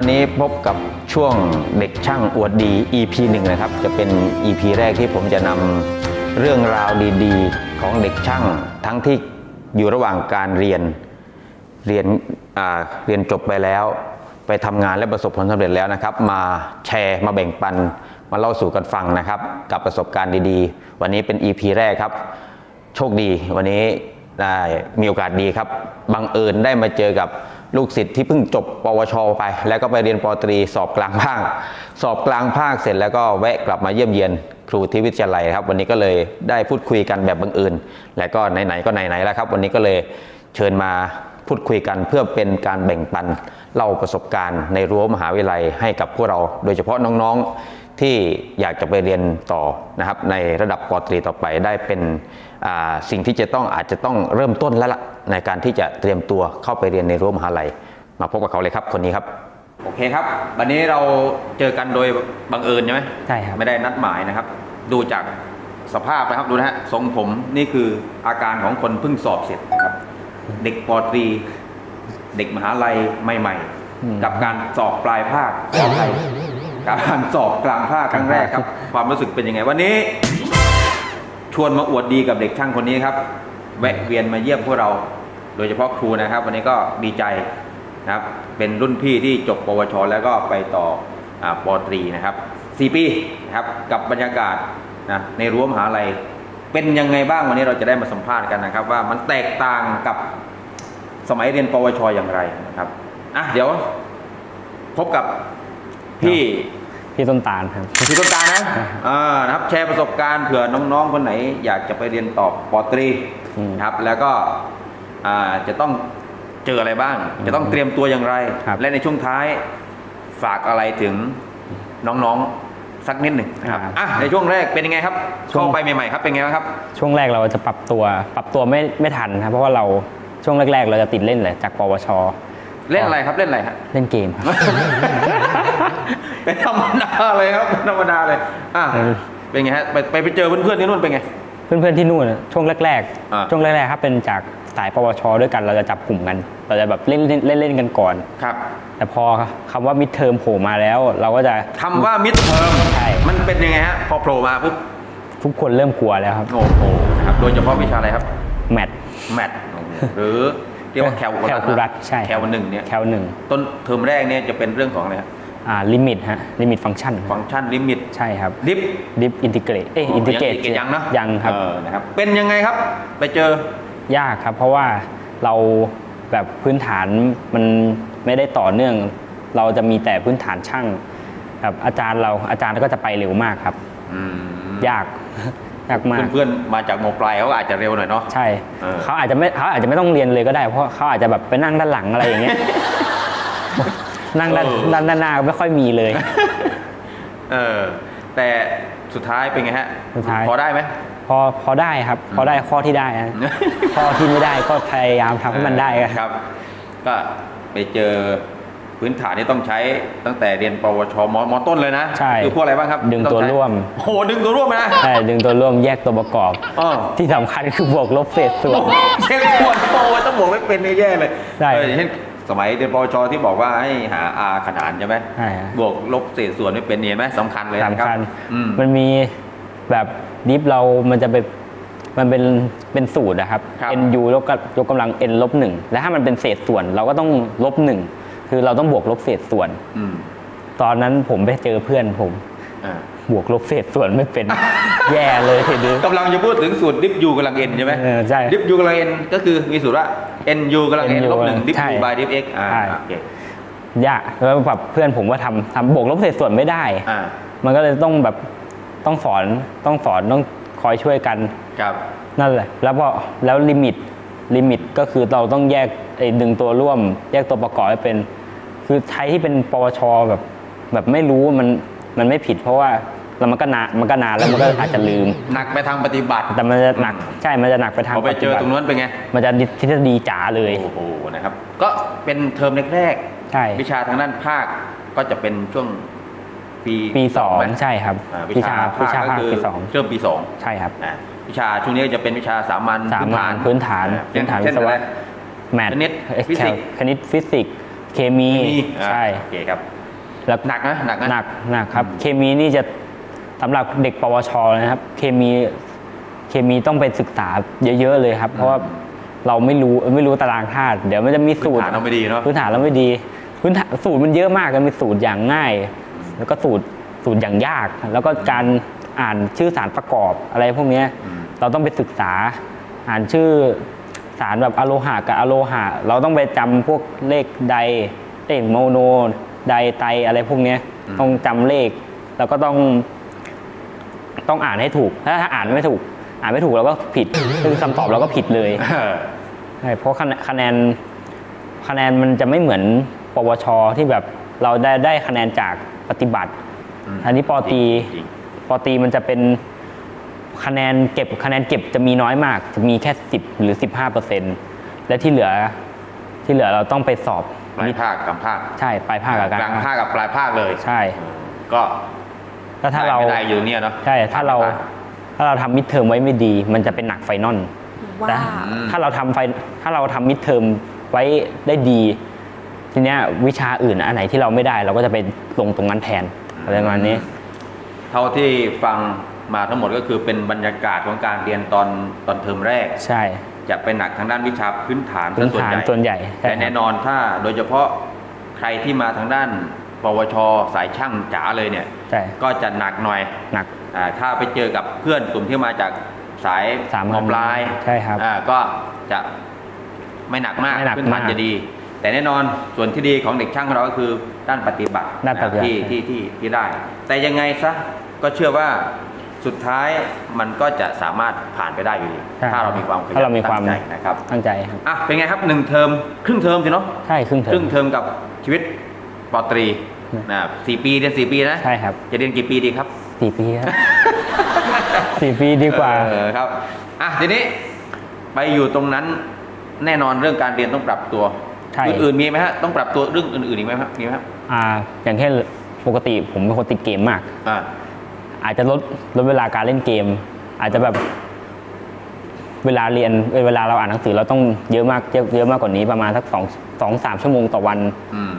วันนี้พบกับช่วงเด็กช่างอวดดี EP หนึ่งนะครับ จะเป็น EP แรกที่ผมจะนำเรื่องราวดีๆ ของเด็กช่างทั้งที่อยู่ระหว่างการเรียน เรียนอ่าเรียนจบไปแล้ว ไปทำงานและประสบผลสำเร็จแล้วนะครับ มาแชร์มาแบ่งปัน มาเล่าสู่กันฟังนะครับ กับประสบการณ์ดีๆ วันนี้เป็น EP แรกครับ โชคดีวันนี้ได้มีโอกาสดีครับบังเอิญได้มาเจอกับ ลูกศิษย์ที่เพิ่งจบปวช ไป แล้วก็ไปเรียนปตรีสอบกลางภาค สอบกลางภาคเสร็จแล้วก็แวะกลับมาเยี่ยมเยียนครูที่วิทยาลัยครับ วันนี้ก็เลยได้พูดคุยกันแบบบังเอิญและก็ไหนๆก็ไหนๆแล้วครับ วันนี้ก็เลยเชิญมาพูดคุยกันเพื่อเป็นการแบ่งปัน เล่าประสบการณ์ในรั้วมหาวิทยาลัยให้กับพวกเรา โดยเฉพาะน้องๆที่อยากจะไปเรียนต่อนะครับในระดับปตรีต่อไปได้เป็นสิ่งที่จะต้องอาจจะต้องเริ่มต้นแล้วล่ะในการที่จะเตรียมตัวเข้าไปเรียนในรั้วมหาลัย มาพบกับเขาเลยครับคนนี้ครับโอเคครับ วันนี้เราเจอกันโดยบังเอิญใช่ไหมใช่ครับไม่ได้นัดหมายนะครับ ดูจากสภาพนะครับดูนะฮะทรงผมนี่คืออาการของคนเพิ่งสอบเสร็จนะครับ เด็กปอตรี เด็กมหาลัยใหม่อืมๆกับการสอบปลายภาคขออภัยการสอบกลางภาคครั้งแรกครับ ความรู้สึกเป็นยังไงวันนี้ ชวนมาอวดดีกับเด็กช่างคนนี้ครับ แวะเวียนมาเยี่ยมพวกเรา โดยเฉพาะครูนะครับ วันนี้ก็ดีใจนะครับ เป็นรุ่นพี่ที่จบปวช แล้วก็ไปต่ออาปอตรีนะครับ4ปีนะครับกับบรรยากาศนะในรั้วมหาลัยเป็นยังไงบ้างวันนี้เราจะได้มาสัมภาษณ์กันนะครับ ว่ามันแตกต่างกับ สมัยเรียนปวชอย่างไรนะครับอะเดี๋ยวพบกับพี่พี่ต้นตาลครับ พี่ต้นตาลนะอ่านะครับ แชร์ประสบการณ์เผื่อน้องๆคนไหน อยากจะไปเรียนต่อปอตรีอืมนะครับ แล้วก็อ่าจะต้องเจออะไรบ้าง จะต้องเตรียมตัวอย่างไรครับและในช่วงท้ายฝากอะไรถึงน้องๆสักนิดหนึ่งนะครับครับอะในช่วงแรกเป็นยังไงครับช่วงเข้าไปใหม่ๆครับเป็นไงบ้างครับ ช่วงแรกเราจะปรับตัว ปรับตัวไม่ไม่ทันครับเพราะว่าเรา ช่วงแรก ๆ เราจะติดเล่นเลยจากปวช เล่นอะไรครับเล่นอะไรฮะ เล่นเกมครับ เป็นธรรมดาเลยครับเป็นธรรมดาเลยอะเออ เป็นไงฮะไปไปไปเจอเพื่อนๆที่นู่นเป็นไง เพื่อนๆที่นู่นอะช่วงแรกอ่า ๆ ช่วงแรกๆครับเป็นจากสายปวช ด้วยกันเราจะจับกลุ่มกัน เราจะแบบเล่นเล่นเล่นเล่นกันก่อน ครับแต่พอคำว่ามิดเทอมโผล่มาแล้ว เราก็จะ คำว่ามิดเทอมใช่ มันเป็นยังไงฮะพอโผล่มาปุ๊บทุกคนเริ่มกลัวแล้วครับ โอ้โหนะครับโดยเฉพาะวิชาอะไรครับ แมทแมท หรือเรียกว่าแคลแคลคูลัสใช่ แคลหนึ่งเนี่ยแคลหนึ่งต้นเทอมแรกเนี่ยจะเป็นเรื่องของอะไรฮะอ่าลิมิตฮะลิมิตฟังก์ชันฟังก์ชันลิมิตใช่ครับดิฟดิฟอินทิเกรตเอ้ยอินทิเกรตยังนะยังครับเออนะครับเป็นยังไงครับ ไปเจอยากครับ เพราะว่าเราแบบพื้นฐานมันไม่ได้ต่อเนื่อง เราจะมีแต่พื้นฐานช่างแบบอาจารย์เราอาจารย์ก็จะไปเร็วมากครับอืมยาก ยากมากเพื่อนๆมาจากโมปลายเขาก็อาจจะเร็วหน่อยเนาะใช่เออเขาอาจจะไม่เขาอาจจะไม่ต้องเรียนเลยก็ได้ เพราะเขาอาจจะแบบไปนั่งด้านหลังอะไรอย่างเงี้ยนั่งด้านด้านด้านหน้าไม่ค่อยมีเลยเออแต่สุดท้ายเป็นไงฮะสุดท้ายพอได้ไหมพอพอได้ครับ พอได้ข้อที่ได้นะข้อที่ไม่ได้ก็พยายามทำให้มันได้ครับครับก็ไปเจอ พื้นฐานที่ต้องใช้ตั้งแต่เรียนปวชมมต้นเลยนะใช่คือพวกอะไรบ้างครับดึงอตัวใช้ร่วมโอ้โหดึงตัวร่วมนะใช่ดึงตัวร่วมแยกตัวประกอบอ๋อที่สำคัญคือบวกลบเศษส่วนโอ้โหเช็คส่วนโอ้ยต้องบอกไม่เป็นแย่ๆเลยใช่เอออย่างเช่นสมัยเรียนปวชที่บอกว่าให้หาอาขนานใช่ไหมใช่ฮะบวกลบเศษส่วนไม่เป็นเนี่ยไหมสำคัญเลยนะสำรับคัญอืมมันมีแบบดิฟเรามันจะเป็นมันเป็นเป็นสูตรนะครับครับ nu ยกกำยกกำลัง n ลบหนึ่งแล้วถ้ามันเป็นเศษส่วนเราก็ต้องลบหนึ่ง คือเราต้องบวกลบเศษส่วน อืมตอนนั้นผมไปเจอเพื่อนผม อ่าบวกลบเศษส่วนไม่เป็น แย่เลยทีนี้ กำลังจะพูดถึงสูตรดิฟยูกำลังเอ็นใช่ไหมเออใช่ดิฟยูกำลังเอ็นก็คือมีสูตรว่า n u กำลัง n NU ลบหนึ่งดิฟใช่ยูบายดิฟ x อ่าใช่ โอเคยากแล้วแบบเพื่อนผมก็ทำทำบวกลบเศษส่วนไม่ได้ อ่ามันก็เลยต้องแบบต้องสอนต้องสอนต้องคอยช่วยกัน ครับ นั่นแหละ แล้วพอแล้วลิมิตลิมิตก็คือเราต้องแยกไอ้ดึงตัวร่วม แยกตัวประกอบให้เป็น คือใช้ที่เป็นปวชแบบแบบไม่รู้มันมันไม่ผิด เพราะว่าแล้วมันก็นานมันก็นานแล้วมันก็อาจจะลืม หนักไปทางปฏิบัติ แต่มันจะหนักใช่ มันจะหนักไปทางพอไปเจอฏิบัตรงนั้นเป็นไง มันจะทฤษฎีจ๋าเลยโอ้โหนะครับ ก็เป็นเทอมแรกใช่ๆวิชาทางด้านภาคก็จะเป็นช่วงปีปีสองไหมใช่ครับอ่าวิชาวิชาภาคก็คือปีสองเริ่มปีสองใช่ครับอ่าวิชาช่วงนี้จะเป็นวิชาสามัญสามัญพื้นฐานอ่พื้นฐานเช่นวิศวะอะไรแมทคณิตฟิสิกส์คณิตฟิสิกส์ เคมีอ่าใช่โอเคครับแล้วหนักนะหนักนะหนักหนักครับ เคมีนี่จะสำหรับเด็กปวชนะครับ เคมีเคมีต้องไปศึกษาเยอะ ๆ เลยครับ เพราะว่าเราไม่รู้ไม่รู้ตารางธาตุเดี๋ยวมันจะมีสูตรพื้นฐานเราไม่ดีเนอะพื้นฐานเราไม่ดีพื้นฐานสูตรมันเยอะมากมันมีสูตรอย่างง่าย แล้วก็สูตรสูตรอย่างยาก แล้วก็การอ่านชื่อสารประกอบอะไรพวกเนี้ยอืมเราต้องไปศึกษาอ่านชื่อ สารแบบอะโลหะกับอะโลหะ เราต้องไปจำพวกเลขไดเลขโมโน ไดไตอะไรพวกเนี้ย ต้องจำเลข แล้วก็ต้อง ต้องอ่านให้ถูกถ้าถ้าอ่านไม่ถูก อ่านไม่ถูกเราก็ผิดคือคำตอบเราก็ผิดเลยเออใช่เพราะคะแนนคะแนนคะแนนมันจะไม่เหมือนปวชที่แบบเราได้ได้คะแนนจากปฏิบัติอืมอันนี้ปอตรีจริงปอตรีมันจะเป็น คะแนนเก็บคะแนนเก็บจะมีน้อยมาก จะมีแค่สิบหรือสิบห้าเปอร์เซ็นและที่เหลือที่เหลือเราต้องไปสอบปลายภาคกลางภาคใช่ปลายภาคกับกกลาลางงภาคกับปลายภาคเลยใช่ ก็แล้วถ้าเราได้ไม่ได้อยู่เนี่ยเนาะใช่ถ้าเราผ่นถ้าเราทำมิดเทอมไว้ไม่ดี มันจะเป็นหนักไฟนอลว้าแต่วถ้าเราทำไฟถ้าเราทำมิดเทอมไว้ได้ดี ทีเนี้ยวิชาอื่นอันไหนที่เราไม่ได้ เราก็จะไปลงตรงนั้นแทนอะไรประมาณนี้ เท่าที่ฟัง มาทั้งหมดก็คือเป็นบรรยากาศของการเรียนตอนตอนเทอมแรก ใช่ จะเป็นหนักทางด้านวิชาพื้นฐานพื้นฐานซะส่วนใหญ่ใช่แต่แน่นอนถ้าโดยเฉพาะใครที่มาทางด้าน ปวช สายช่างจ๋าเลยเนี่ยใช่ก็จะหนักหน่อยหนักอ่าถ้าไปเจอกับเพื่อนกลุ่มที่มาจากสายสามัญมปลายใช่ครับอ่าก็จะไม่หนักมากไม่หนักพื้นฐานมากจะดี แต่แน่นอนส่วนที่ดีของเด็กช่างของเราก็คือด้านปฏิบัติด้านปฏิบัติที่ที่ที่ที่ได้ แต่ยังไงซะก็เชื่อว่า สุดท้ายมันก็จะสามารถผ่านไปได้อยู่ดีใช่ถ้าเรามีความขยันถ้าเรามีความ ตั้งใจนะครับตั้งใจครับ อะเป็นไงครับหนึ่งเทอมครึ่งเทอมสิเนาะใช่ครึ่งเทอครึ่ม งเทอมกับชีวิตปอตรีอืม นะสี่ปีเรียนสี่ปีนะใช่ครับจะเรียนกี่ปีดีครับ สี่ปีครับ สี่ปีดีกว่า เออครับอะทีนี้ไปอยู่ตรงนั้นแน่นอนเรื่องการเรียนต้องปรับตัวใช่ อื่นๆมีไหมฮะต้องปรับตัวเรื่องอื่นๆอีกไหมครับมีไหมครับอ่าอย่างเช่นปกติผมเป็นคนติดเกมมาก อ่า อาจจะลดลดเวลาการเล่นเกม อาจจะแบบเวลาเรียนเอ่อเวลาเราอ่านหนังสือเราต้องเยอะมากเยอะเยอะมากกว่านี้ประมาณสักสองสองสามชั่วโมงต่อวันอืม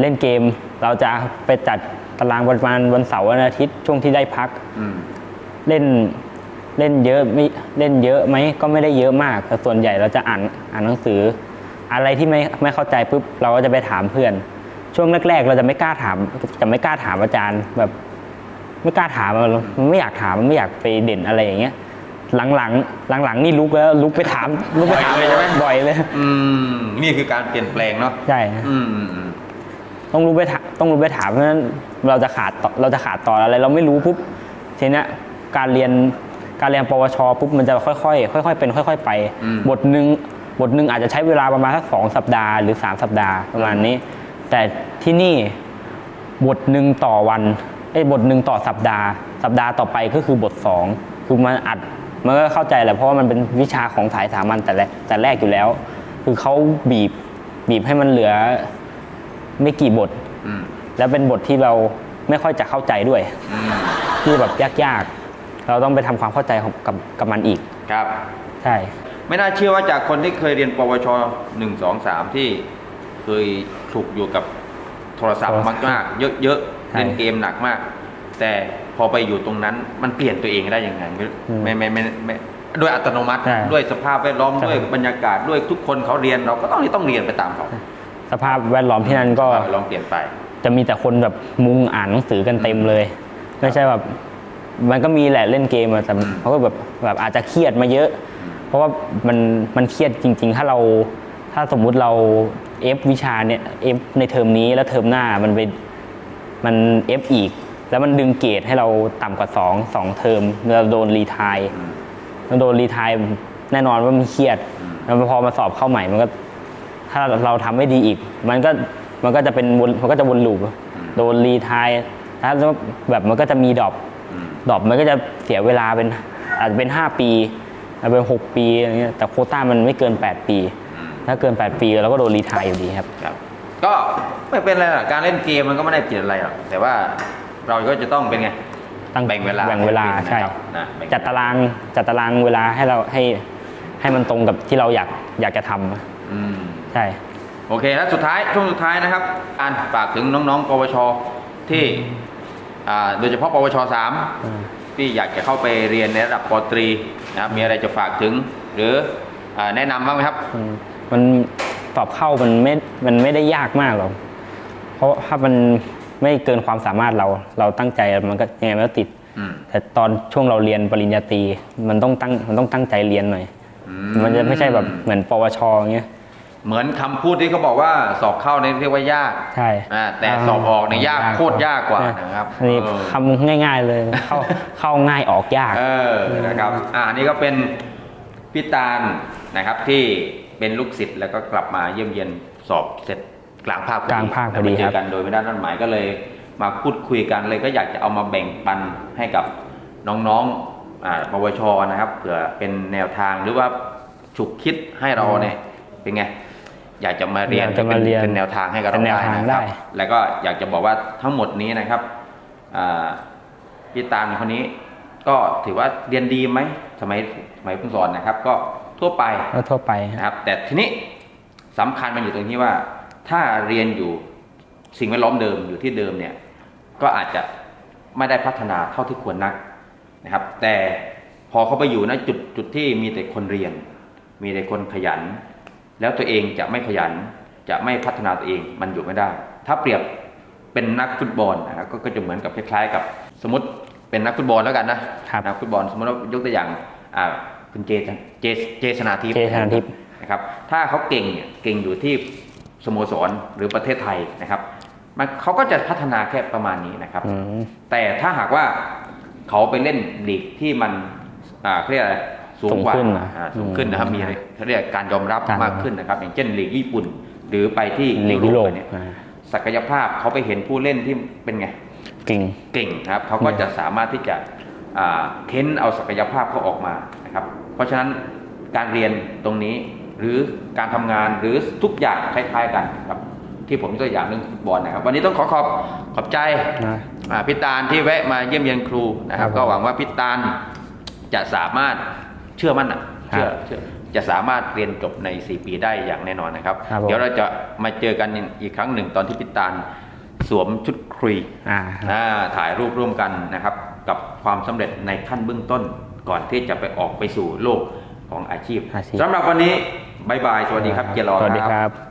เล่นเกมเราจะไปจัดตารางประมาณวันเสาร์วันอาทิตย์ช่วงที่ได้พักอืมเล่นเล่นเยอะไม่เล่นเยอะไหมก็ไม่ได้เยอะมาก แต่ส่วนใหญ่เราจะอ่านอ่านหนังสือ อะไรที่ไม่ไม่เข้าใจปุ๊บเราก็จะไปถามเพื่อน ช่วงแรก ๆ เราจะไม่กล้าถามจะไม่กล้าถามอาจารย์แบบ ไม่กล้าถามอะมันไม่อยากถามมันไม่อยากไปเด่นอะไรอย่างเงี้ย หลังๆหลังๆนี่ลุกแล้วลุกไปถามลุกไปถามบ่อยเลยใช่ไหม บ่อยเลยอืมนี่คือการเปลี่ยนแปลงเนาะใช่ อืมอืมอืม ต้องรู้ไปถามต้องรู้ไปถามเพราะฉะนั้นเราจะขาดต่อเราจะขาดตอนอะไร เราไม่รู้ปุ๊บทีเนี้ยการเรียนการเรียนปวชปุ๊บมันจะค่อยๆค่อย ๆ เป็นค่อย ๆ ไปบทหนึ่งบทหนึ่งอาจจะใช้เวลาประมาณสักสองสัปดาห์หรือสามสัปดาห์ประมาณนี้ แต่ที่นี่บทหนึ่งต่อวัน ไอ้ยบทหนึ่งต่อสัปดาห์ สัปดาห์ต่อไปก็คือบทสองคือมันอัดมันก็เข้าใจแหละเพราะว่ามันเป็นวิชาของสายสามัญแต่แรกแต่แรกอยู่แล้ว คือเขาบีบบีบให้มันเหลือไม่กี่บทอืมแล้วเป็นบทที่เราไม่ค่อยจะเข้าใจด้วยอืมที่แบบยากๆ เราต้องไปทำความเข้าใจของกับกับมันอีกครับ ใช่ ไม่น่าเชื่อว่าจากคนที่เคยเรียนปวชหนึ่งสองสามที่เคยถูกอยู่กับโทรศัพท์มากๆเยอะๆ ใช่เล่นเกมหนักมาก แต่พอไปอยู่ตรงนั้นมันเปลี่ยนตัวเองได้ยังไงไม่อืมไม่ไม่ไม่ไม่ด้วยอัตโนมัติ ใช่ด้วยสภาพแวดล้อมใช่ ด้วยบรรยากาศด้วยทุกคนเขาเรียนเราก็ต้องต้องเรียนไปตามเขาสภาพแวดล้อมที่นั่นก็ลองเปลี่ยนไป จะมีแต่คนแบบมุงอ่านหนังสือกันเต็มเลย ไม่ใช่แบบมันก็มีแหละเล่นเกมอะแต่อืมเขาก็แบบแบบอาจจะเครียดมาเยอะ เพราะว่ามันมันเครียดจริง ๆ ถ้าเราถ้าสมมุติเราเอฟวิชาเนี่ยเอฟในเทอมนี้แล้วเทอมหน้ามันไป มันเอฟอีก แล้วมันดึงเกรดให้เราต่ำกว่าสองสองเทอมเราโดนรีไทายอืมเราโดนรีไทายแน่นอนว่ามันเครียดอืมแล้วพอมาสอบเข้าใหม่มันก็ ถ้าเราทำไม่ดีอีก มันก็มันก็จะเป็นวนมันก็จะวนลูปโดนรีไทายถ้าแบบมันก็จะมีดรอปอืมดรอปมันก็จะเสียเวลาเป็นอาจจะเป็นห้าปีอาจจะเป็นหกปีอะไรเงี้ยแต่โควต้ามันไม่เกินแปดปีอืมถ้าเกินแปดปีเราก็โดนรีไทายอยู่ดีครับครับ ก็ไม่เป็นไรหรอกการเล่นเกมมันก็ไม่ได้เปลี่ยนอะไรหรอกแต่ว่าเราก็จะต้องเป็นไงตั้งแบ่งเวลาแบ่งเวลาให้เป็นใช่นะครับนะแบ่งจัดตารางจัดตารางเวลาให้เราให้ให้มันตรงกับที่เราอยากอยากจะทำอืมใช่ โอเคแล้วสุดท้ายช่วงสุดท้ายนะครับอ่านฝากถึงน้องๆปวชที่อ่าโดยเฉพาะปวชสามอืม ที่อยากจะเข้าไปเรียนในระดับปตรีนะครับมีอะไรจะฝากถึง หรืออาแนะนำบ้างไหมครับ อืมมัน สอบเข้ามันไม่ มันไม่ได้ยากมากหรอก เพราะถ้ามันไม่เกินความสามารถเรา เราตั้งใจมันก็ยังไงมันก็ติดอืมแต่ตอนช่วงเราเรียนปริญญาตรีมันต้องตั้ง มันต้องตั้งใจเรียนหน่อยอืมันจะไม่ใช่แบบเหมือนปวชอย่างเงี้ย เหมือนคำพูดที่เขาบอกว่าสอบเข้าเนี่ยเรียกว่ายาก ใช่อ่าแต่สอบออกเนี่ยยากโคตรยากกว่านะครับอันนี้เออคำง่าย ๆเลย เข้าเข้าง่ายออกยาก เออ นะครับ อ่านี่ก็เป็นพี่ตาลนะครับที่ เป็นลูกศิษย์แล้วก็กลับมาเยี่ยมเยียนสอบเสร็จกลางภาคกลางภาคพอดีแล้วมเจครัอบกันโดยไม่ได้นัดหมายก็เลยมาพูดคุยกันเลยก็อยากจะเอามาแบ่งปันให้กับน้องๆอ่าปวชนะครับเผื่อเป็นแนวทางหรือว่าฉุกคิดให้เราเนี่ยเป็นไงอยากจะมาเรียนอยากจะมาเรียนเป็นแนวทางให้กับเป็เรานแนวได้ทางนะครับได้แล้วก็อยากจะบอกว่าทั้งหมดนี้นะครับอ่าพี่ตาลคนนี้ ก็ถือว่าเรียนดีไหมสมัยสมัยคุณสอนนะครับ ก็ ทั่วไปก็ทั่วไปนะครับ แต่ทีนี้สำคัญมันอยู่ตรงที่ว่า ถ้าเรียนอยู่สิ่งแวดล้อมเดิมอยู่ที่เดิมเนี่ย ก็อาจจะไม่ได้พัฒนาเท่าที่ควรนักนะครับ แต่พอเขาไปอยู่ณจุดจุดที่มีแต่คนเรียน มีแต่คนขยัน แล้วตัวเองจะไม่ขยัน จะไม่พัฒนาตัวเองมันอยู่ไม่ได้ ถ้าเปรียบเป็นนักฟุตบอลนะครับก็ก็จะเหมือนกับคล้ายๆ กับสมมติเป็นนักฟุตบอลแล้วกันนะครับนักฟุตบอลสมมติว่ายกตัวอย่างอ่า คุณเจเจเจชนาทิพย์เจชนาทิพย์นะครับ ถ้าเขาเก่งเนี่ยเก่งอยู่ที่สโมสรหรือประเทศไทยนะครับมันเขาก็จะพัฒนาแค่ประมาณนี้นะครับอืมแต่ถ้าหากว่าเขาไปเล่นลีกที่มันอ่าเขาเรียกอะไรสูงกว่าสูงขึ้นนะอ่าสูงขึ้นนะครับอืมมีเขาเรียกการยอมรับการมากขึ้นนะครับ อย่างเช่นลีกญี่ปุ่น หรือไปที่ลีกยุโรปเนี่ยอ่าศักยภาพเขาไปเห็นผู้เล่นที่เป็นไงเก่งเก่งนะครับเขาก็จะสามารถที่จะอ่าเค้นเอาศักยภาพเขาออกมานะครับ เพราะฉะนั้นการเรียนตรงนี้หรือการทำงานหรือทุกอย่างคล้ายๆกันครับที่ผมยกตัวอย่างเรื่องฟุตบอลนะครับ วันนี้ต้องขอขอบขอบใจนะอ่าพี่ตาลที่แวะมาเยี่ยมเยียนครูนะครับครับผมก็หวังว่าพี่ตาลจะสามารถเชื่อมั่นอะเชื่อครับเชื่อจะสามารถเรียนจบใน 4 ปีได้อย่างแน่นอนนะครับครับผมเดี๋ยวเราจะมาเจอกันอีกครั้งหนึ่งตอนที่พี่ตาลสวมชุดครุยอ่าอ่าถ่ายรูปร่วมกันนะครับ กับความสำเร็จในขั้นเบื้องต้น ก่อนที่จะไปออกไปสู่โลกของอาชีพอาชีพสำหรับวันนี้บายบายสวัสดีครับเจรอสวัสดีครับ